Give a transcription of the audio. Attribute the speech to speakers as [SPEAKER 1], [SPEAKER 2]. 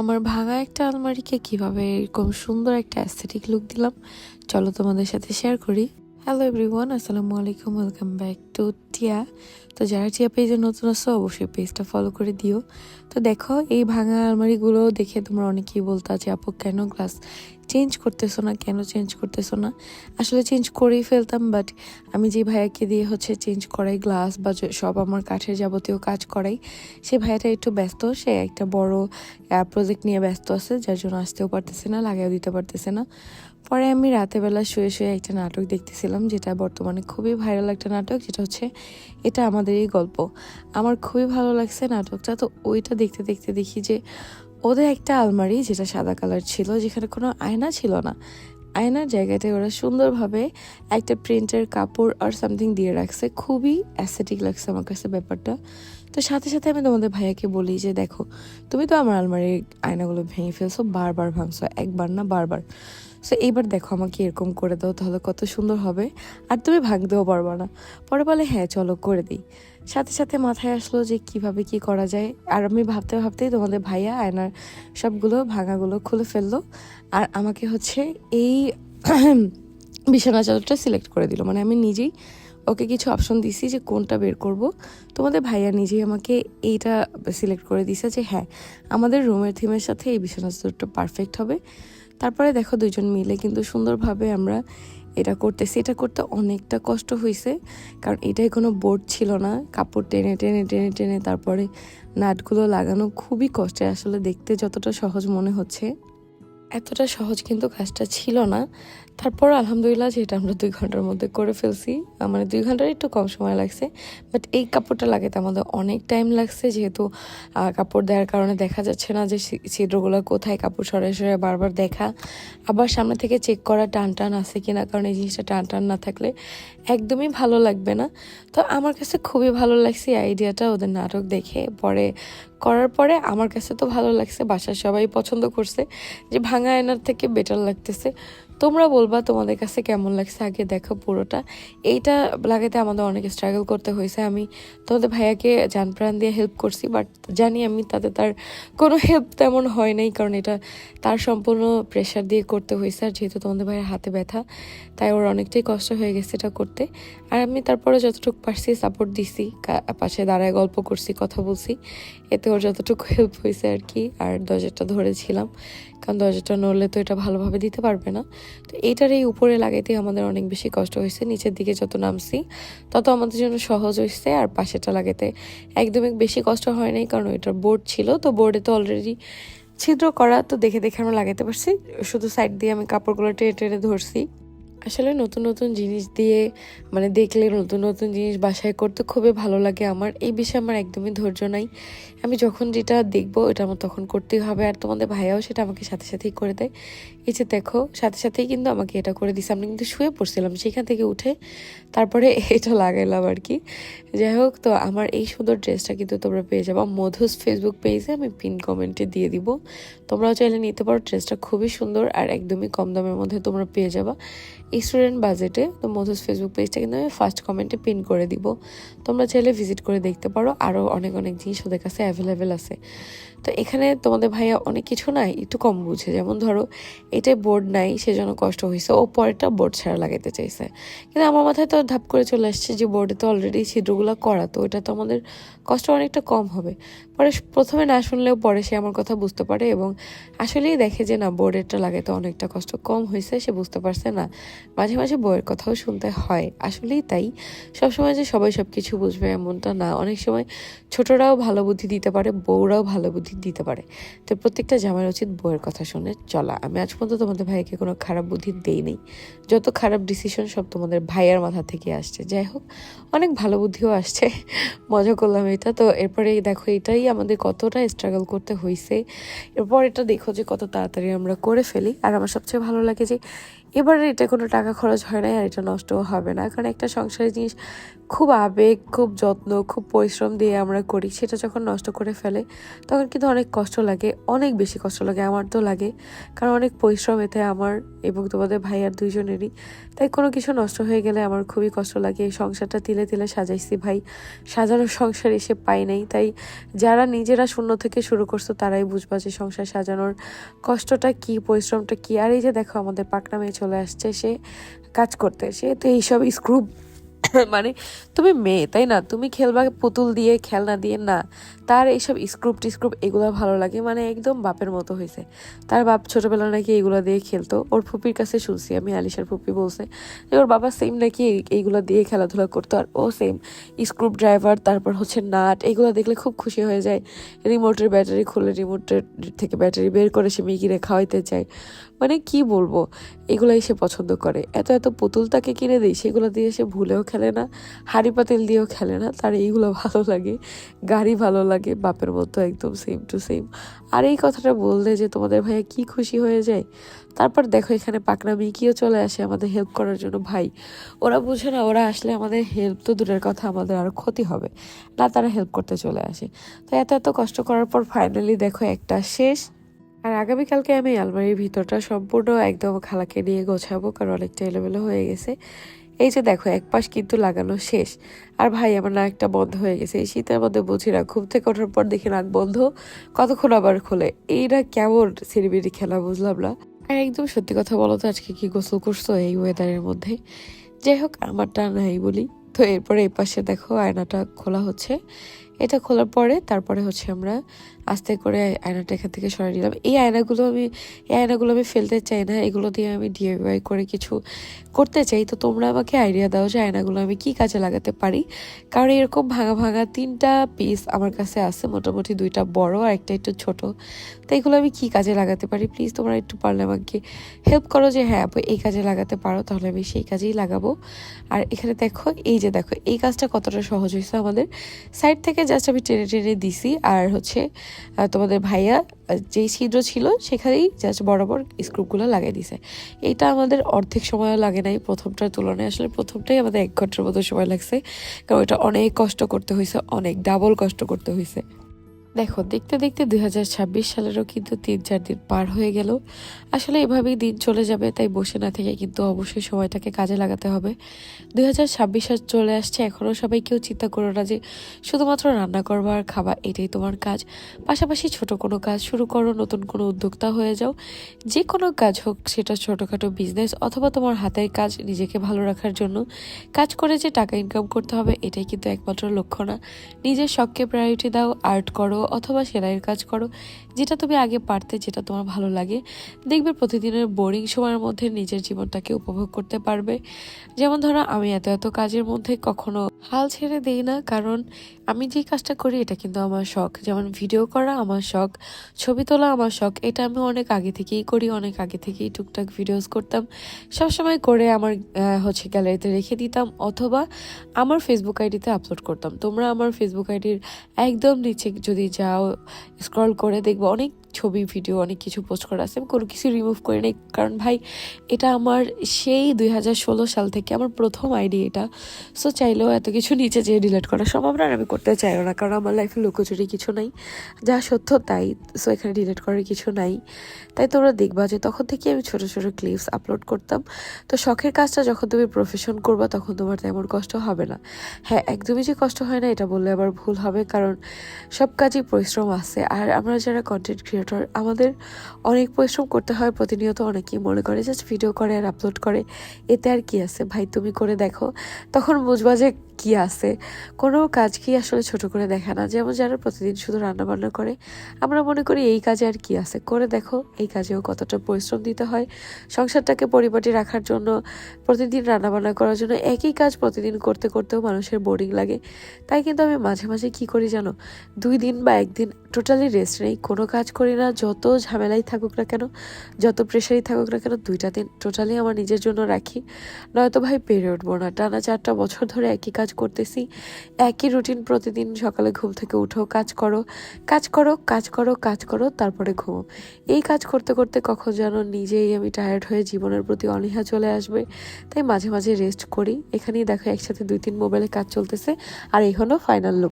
[SPEAKER 1] আমার ভাঙা একটা আলমারিকে কীভাবে এরকম সুন্দর একটা অ্যাস্থেটিক লুক দিলাম, চলো তোমাদের সাথে শেয়ার করি। হ্যালো এভরিওয়ান আসসালামু আলাইকুম ওয়েলকাম ব্যাক টু টিয়া তো যারা টিয়া পেজে নতুন আসো অবশ্যই পেজটা ফলো করে দিও। তো দেখো, এই ভাঙা আলমারিগুলো দেখে তোমরা অনেকেই বলতো যে, আপু, কেন গ্লাস চেঞ্জ করতেছো না কেন? চেঞ্জ করতেছো না? আসলে চেঞ্জ করেই ফেলতাম বাট আমি যে ভাইয়াকে দিয়ে হচ্ছে চেঞ্জ করাই গ্লাস বা সব আমার কাঠের যাবতীয় কাজ করাই, সে ভাইয়াটা একটু ব্যস্ত, সে একটা বড় প্রজেক্ট নিয়ে ব্যস্ত আছে, যার জন্য আসতেও পারতেছে না লাগাইও দিতে পারতেছে না। পরে আমি রাতের বেলা শুয়ে শুয়ে একটা নাটক দেখতেছিলাম, যেটা বর্তমানে খুবই ভাইরাল একটা নাটক, যেটা হচ্ছে এটা আমাদেরই গল্প। আমার খুবই ভালো লাগছে নাটকটা, তো ওইটা দেখতে দেখতে দেখি যে ওদের একটা আলমারি যেটা সাদা কালার ছিল, যেখানে কোনো আয়না ছিল না। আয়নার জায়গাটায় ওরা সুন্দরভাবে একটা প্রিন্টের কাপড় আর সামথিং দিয়ে রাখছে। খুবই অ্যাসেটিক লাগছে আমার কাছে ব্যাপারটা। তো সাথে সাথে আমি তোমাদের ভাইয়াকে বলি যে, দেখো, তুমি তো আমার আলমারির আয়নাগুলো ভেঙে ফেলছো, বারবার ভাঙছো, একবার না বারবার। সো এইবার দেখো আমাকে এরকম করে দাও, তাহলে কত সুন্দর হবে। আর তুমি ভাঙতেও পারবা না। পরে বলে হ্যাঁ চলো করে দিই। সাথে সাথে মাথায় আসলো যে কীভাবে কি করা যায়। আর আমি ভাবতে ভাবতেই তোমাদের ভাইয়া, আয়নার সবগুলো ভাঙাগুলো খুলে ফেলল। আর আমাকে হচ্ছে এই বিছানা চাদরটা সিলেক্ট করে দিল। মানে আমি নিজেই ওকে কিছু অপশন দিছি যে কোনটা বের করব। তোমাদের ভাইয়া নিজেই আমাকে এইটা সিলেক্ট করে দিছে যে হ্যাঁ আমাদের রুমের থিমের সাথে এই বিছানা চাদরটা পারফেক্ট হবে। তারপরে দেখো দুজন মিলে কিন্তু সুন্দরভাবে আমরা এটা করতেছি, এটা করতে অনেকটা কষ্ট হয়েছে কারণ এটাই কোনো বোর্ড ছিল না। কাপড় টেনে টেনে টেনে টেনে তারপরে নাটগুলো লাগানো খুবই কষ্টে আসলে দেখতে যতটা সহজ মনে হচ্ছে। এতটা সহজ কিন্তু কাজটা ছিল না। তারপর আলহামদুলিল্লাহ যেটা আমরা দুই ঘণ্টার মধ্যে করে ফেলছি মানে দুই ঘণ্টার একটু কম সময় লাগছে বাট এই কাপড়টা লাগাতে আমাদের অনেক টাইম লাগছে যেহেতু কাপড় দেওয়ার কারণে দেখা যাচ্ছে না যে ছিদ্রগুলো কোথায়, কাপড় সরাই সরাই বারবার দেখা। আবার সামনে থেকে চেক করা টান টান আছে কিনা, কারণ এই জিনিসটা টান টান না থাকলে একদমই ভালো লাগবে না। তো আমার কাছে খুবই ভালো লাগছে আইডিয়াটা ওদের নাটক দেখে। পরে করার পরে আমার কাছে তো ভালো লাগছে, বাসার সবাই পছন্দ করছে, যে ভাঙা আয়নার থেকে বেটার লাগতেছে। তোমরা বলবা তোমাদের কাছে কেমন লাগছে? আগে দেখো পুরোটা। এইটা লাগাতে আমাদের অনেক স্ট্রাগল করতে হয়েছে। আমি তোমাদের ভাইয়াকে যান প্রাণ দিয়ে হেল্প করছি বাট জানি আমি তাতে তার কোনো হেল্প তেমন হয় নাই, কারণ এটা তার সম্পূর্ণ প্রেশার দিয়ে করতে হয়েছে, আর যেহেতু তোমাদের ভাইয়ের হাতে ব্যথা, তাই ওর অনেকটাই কষ্ট হয়ে গেছে এটা করতে। আর আমি তারপরে যতটুকু পারছি সাপোর্ট দিছি পাশে দাঁড়ায় গল্প করছি, কথা বলছি, এতে ওর যতটুকু হেল্প হয়েছে আর কি। আর দরজাটা ধরেছিলাম, কারণ দরজাটা নড়লে তো এটা ভালোভাবে দিতে পারবে না। তো এটার এই উপরে লাগাইতে আমাদের অনেক বেশি কষ্ট হয়েছে, নিচের দিকে যত নামছি, তত আমাদের জন্য সহজ হয়েছে, আর পাশেটা লাগাতে একদমই বেশি কষ্ট হয় নাই, কারণ ওইটার বোর্ড ছিল, তো বোর্ডে তো অলরেডি ছিদ্র করা, তো দেখে দেখে আমরা লাগাতে পারছি। শুধু সাইড দিয়ে আমি কাপড়গুলো টেনে টেনে ধরছি। আসলে নতুন নতুন জিনিস দিয়ে মানে দেখলে নতুন নতুন জিনিস বাসায় করতে খুবই ভালো লাগে আমার। এই বিষয়ে আমার একদমই ধৈর্য নাই। আমি যখন যেটা দেখব এটা আমার তখন করতেই হবে। আর তোমাদের ভাইয়াও সেটা আমাকে সাথে, সাথেই করে দেয়। এই যে দেখো, সাথে, সাথেই কিন্তু আমাকে এটা করে দিছে। আমি কিন্তু শুয়ে পড়ছিলাম সেখান থেকে উঠে তারপরে এটা লাগাইলাম আর কি। যাই হোক, তো আমার এই সুন্দর ড্রেসটা কিন্তু তোমরা পেয়ে যাব। মধুস ফেসবুক পেজে আমি পিন কমেন্টে দিয়ে দিব। তোমরাও চাইলে নিতে পারো। ড্রেসটা খুবই সুন্দর আর একদমই কম দামের মধ্যে তোমরা পেয়ে যাবা। স্টুডেন্ট বাজেটে, তো মধুস ফেসবুক পেজটা কিন্তু আমি ফার্স্ট কমেন্টে পিন করে দিব। তোমরা চাইলে ভিজিট করে দেখতে পারো আরও অনেক অনেক জিনিস ওদের কাছে অ্যাভেলেবেল আছে। তো এখানে তোমাদের ভাইয়া অনেক কিছু নাই একটু কম বুঝে, যেমন ধরো এটাই বোর্ড নাই, সেজন্য কষ্ট হয়েছে ও পরেরটা বোর্ড ছাড়া লাগাতে চাইছে। কিন্তু আমার মাথায় তো ধাপ করে চলে আসছে যে বোর্ডে তো অলরেডি ছিদ্রগুলো করা, তো এটা তো আমাদের কষ্ট অনেকটা কম হবে। পরে প্রথমে না শুনলেও পরে সে আমার কথা বুঝতে পারে এবং আসলেই দেখে যে না বোর্ডেরটা লাগাতে অনেকটা কষ্ট কম হয়েছে সে বুঝতে পারছে না। মাঝে মাঝে বইয়ের কথাও শুনতে হয়। আসলেই তাই। সবসময় যে সবাই সব কিছু বুঝবে এমনটা না। অনেক সময় ছোটরাও ভালো বুদ্ধি দিতে পারে, বউরাও ভালো বুদ্ধি দিতে পারে। তো প্রত্যেকটা জামার উচিত বইয়ের কথা শুনে চলা। আমি আজ পর্যন্ত তোমাদের ভাইকে কোনো খারাপ বুদ্ধি দেই নেই যত খারাপ ডিসিশন সব তোমাদের ভাইয়ার মাথা থেকে আসছে। যাই হোক, অনেক ভালো বুদ্ধিও আসছে। মজা করলাম এটা। তো এরপরে দেখো, এটাই আমাদের কতটা স্ট্রাগল করতে হয়েছে এরপর এটা দেখো যে কত তাড়াতাড়ি আমরা করে ফেলি। আর আমার সবচেয়ে ভালো লাগে যে এবারে এটা কোনো টাকা খরচ হয় না আর এটা নষ্টও হবে না। কারণ একটা সংসারের জিনিস খুব আবেগ, খুব যত্ন, খুব পরিশ্রম দিয়ে আমরা করি। সেটা যখন নষ্ট করে ফেলে, তখন কিন্তু অনেক কষ্ট লাগে, অনেক বেশি কষ্ট লাগে, আমার তো লাগে। কারণ অনেক পরিশ্রম এতে আমার এবং তোমাদের ভাই আর দুইজনেরই। তাই কোনো কিছু নষ্ট হয়ে গেলে আমার খুবই কষ্ট লাগে। এই সংসারটা তিলে তিলে সাজাইছি ভাই। সাজানোর সংসার এসে পাই নাই। তাই যারা নিজেরা শূন্য থেকে শুরু করছ, তারাই বুঝবা যে সংসার সাজানোর কষ্টটা কি, পরিশ্রমটা কি। আর এই যে দেখো, আমাদের পাকনা মেয়ে চলে আসছে সে কাজ করতে। সে তো এইসব স্ক্রু মানে তুমি মেয়ে, তাই না? তুমি খেলবা পুতুল দিয়ে, খেলনা দিয়ে, না। তার এইসব স্ক্রুপ টিস্ক্রুপ এগুলো ভালো লাগে মানে একদম বাপের মতো হয়েছে। তার বাপ ছোটবেলা নাকি এগুলো দিয়ে খেলতো। ওর ফুপির কাছে শুনছি আমি, আলিশার ফুপি বলছে যে, ওর বাবা সেম নাকি এই- এইগুলো দিয়ে খেলাধুলা করতো, আর ও সেম স্ক্রুপ ড্রাইভার তারপর হচ্ছে নাট, এগুলো দেখলে খুব খুশি হয়ে যায়। রিমোটের ব্যাটারি খুলে রিমোটের থেকে ব্যাটারি বের করে সে মিকিরে খাওয়াইতে চায়। মানে কি বলব? এগুলাই সে পছন্দ করে। এত এত পুতুল তাকে কিনে দিই, সেগুলো দিয়ে সে ভুলেও খেলে না, হাড়ি পাতিল দিয়েও খেলে না, তার এইগুলো ভালো লাগে, গাড়ি ভালো লাগে, বাপের মতো একদম সেম টু সেম আর এই কথাটা বললে যে তোমাদের ভাইয়া কি খুশি হয়ে যায়, তারপর দেখো এখানে পাকনা মিকিও চলে আসে আমাদের হেল্প করার জন্য। ভাই, ওরা বুঝে না, ওরা আসলে আমাদের হেল্প তো দূরের কথা, আমাদের আরও ক্ষতি হবে। না, তারা হেল্প করতে চলে আসে। তো এত এত কষ্ট করার পর ফাইনালি দেখো একটা শেষ। আর আগামীকালকে আমি আলমারির ভিতরটা সম্পূর্ণ একদম খালাকে নিয়ে গোছাবো, কারণ অনেকটা এলোমেলো হয়ে গেছে। এই যে দেখো, এক পাশ কিন্তু লাগানো শেষ। আর ভাই, আমার নাকটা বন্ধ হয়ে গেছে। এই শীতের মধ্যে বুঝি না, ঘুম থেকে ওঠার পর দেখি নাক বন্ধ, কতক্ষণ আবার খোলে? এইটা কেমন সিরিবিরি খেলা, বুঝলাম না। আর একদম সত্যি কথা বলো তো, আজকে কি গোসল করছ এই ওয়েদারের মধ্যে? যাই হোক, আমারটা নাই বলি। তো এরপরে এই পাশে দেখো, আয়নাটা খোলা হচ্ছে। এটা খোলার পরে, তারপরে হচ্ছে আমরা আস্তে করে আয়নাটা এখান থেকে সরাই নিলাম। এই আয়নাগুলো আমি, এই আয়নাগুলো আমি ফেলতে চাই না, এগুলো দিয়ে আমি ডিআইওয়াই করে কিছু করতে চাই। তো তোমরা আমাকে আইডিয়া দাও যে আয়নাগুলো আমি কি কাজে লাগাতে পারি। কারণ এরকম ভাঙা ভাঙা তিনটা পিস আমার কাছে আছে, মোটামুটি দুইটা বড় আর একটা একটু ছোট। তো এগুলো আমি কি কাজে লাগাতে পারি? প্লিজ তোমরা একটু পারলে আমাকে হেল্প করো যে হ্যাঁ এই কাজে লাগাতে পারো, তাহলে আমি সেই কাজেই লাগাবো। আর এখানে দেখো, এই যে দেখো, এই কাজটা কতটা সহজ হয়েছে আমাদের। সাইড থেকে জাস্ট আমি টেনে টেনে দিছি, আর হচ্ছে তোমাদের ভাইয়া যেই ছিদ্র ছিল সেখানেই জাস্ট বরাবর স্ক্রুপগুলো লাগিয়ে দিছে। এটা আমাদের অর্ধেক সময়ও লাগে নাই প্রথমটার তুলনায়। আসলে প্রথমটাই আমাদের এক ঘণ্টার মতো সময় লাগছে। কারণ এটা অনেক কষ্ট করতে হয়েছে অনেক ডাবল কষ্ট করতে হয়েছে দেখো, দেখতে দেখতে দুই হাজার ছাব্বিশ সালেরও কিন্তু তিন চার দিন পার হয়ে গেল। আসলে এভাবেই দিন চলে যাবে, তাই বসে না থেকে কিন্তু অবশ্যই সময়টাকে কাজে লাগাতে হবে। দুই হাজার ছাব্বিশ সাল চলে আসছে, এখনও সবাই কেউ চিন্তা করো না যে শুধুমাত্র রান্না করবা আর খাবা, এটাই তোমার কাজ। পাশাপাশি ছোট কোনো কাজ শুরু করো, নতুন কোনো উদ্যোক্তা হয়ে যাও। যে কোনো কাজ হোক, সেটা ছোটোখাটো বিজনেস অথবা তোমার হাতের কাজ, নিজেকে ভালো রাখার জন্য। কাজ করে যে টাকা ইনকাম করতে হবে, এটাই কিন্তু একমাত্র লক্ষ্য না। নিজের শখকে প্রায়োরিটি দাও আর্ট করো অথবা সেলাইয়ের কাজ করো। যেটা তুমি আগে পারতে, যেটা তোমার ভালো লাগে, দেখবে প্রতিদিনের বোরিং সময়ের মধ্যে নিজের জীবনটাকে উপভোগ করতে পারবে। যেমন ধরো, আমি এত এত কাজের মধ্যে কখনো হাল ছেড়ে দিই না, কারণ আমি যে কাজটা করি, এটা কিন্তু আমার শখ। যেমন ভিডিও করা আমার শখ, ছবি তোলা আমার শখ, এটা আমি অনেক আগে থেকেই করি, অনেক আগে থেকেই টুকটাক ভিডিওস করতাম। সবসময় করে আমার হচ্ছে গ্যালারিতে রেখে দিতাম, অথবা আমার ফেসবুক আইডিতে আপলোড করতাম। তোমরা আমার ফেসবুক আইডির একদম নিচে যদি যাও স্ক্রল করে দেখব অনেক ছবি, ভিডিও, অনেক কিছু পোস্ট করা আছে। আমি কোনো কিছু রিমুভ করি নাই। কারণ ভাই, এটা আমার সেই দুই হাজার ষোলো সাল থেকে আমার প্রথম আইডি এটা। সো চাইলেও এত কিছু নিচে যেয়ে ডিলিট করা সম্ভব না আমি করতে চাইও না। কারণ আমার লাইফে লুকোচুরি কিছু নাই। যা সত্য তাই। সো এখানে ডিলিট করার কিছু নাই। তাই তোমরা দেখবা যে তখন থেকে আমি ছোট ছোট ক্লিপস আপলোড করতাম। তো শখের কাজটা যখন তুমি প্রফেশন করবা, তখন তোমার তেমন কষ্ট হবে না। হ্যাঁ একদমই যে কষ্ট হয় না, এটা বললে আবার ভুল হবে। কারণ সব কাজই পরিশ্রম আছে। আর আমরা যারা কন্টেন্ট ক্রিয়েটর আমাদের অনেক পরিশ্রম করতে হয়, প্রতিনিয়ত অনেকেই মনে করে জাস্ট ভিডিও করে আর আপলোড করে। এতে আর কি আছে? ভাই, তুমি করে দেখো। তখন বুঝবা যে কি আছে। কোনো কাজ কি আসলে ছোট করে দেখা না। যেমন যারা প্রতিদিন শুধু রান্নাবান্না করে, আমরা মনে করি এই কাজে আর কি আছে। করে দেখো, এই কাজেও কতটা পরিশ্রম দিতে হয়। সংসারটাকে পরিপাটি রাখার জন্য, প্রতিদিন রান্নাবান্না করার জন্য একই কাজ প্রতিদিন করতে করতেও মানুষের বোরিং লাগে। তাই কিন্তু আমি মাঝে মাঝে কি করি জানো? দুই দিন বা একদিন টোটালি রেস্ট নেই। কোনো কাজ করি না যত ঝামেলাই থাকুক না কেন, যত প্রেশারই থাকুক না কেন, দুইটা দিন টোটালি আমার নিজের জন্য রাখি। নয়তো ভাই পেরে উঠবো না। টানা চারটা বছর ধরে একই কাজ করতেছি, একই রুটিন প্রতিদিন সকালে ঘুম থেকে উঠো, কাজ করো কাজ করো কাজ করো কাজ করো, তারপরে ঘুমো। এই কাজ করতে করতে কখন যেন নিজেই আমি টায়ার্ড হয়ে জীবনের প্রতি অনীহা চলে আসবে, তাই মাঝে মাঝে রেস্ট করি। এখানেই দেখো একসাথে দুই তিন মোবাইলে কাজ চলতেছে, আর এই হলো ফাইনাল লুক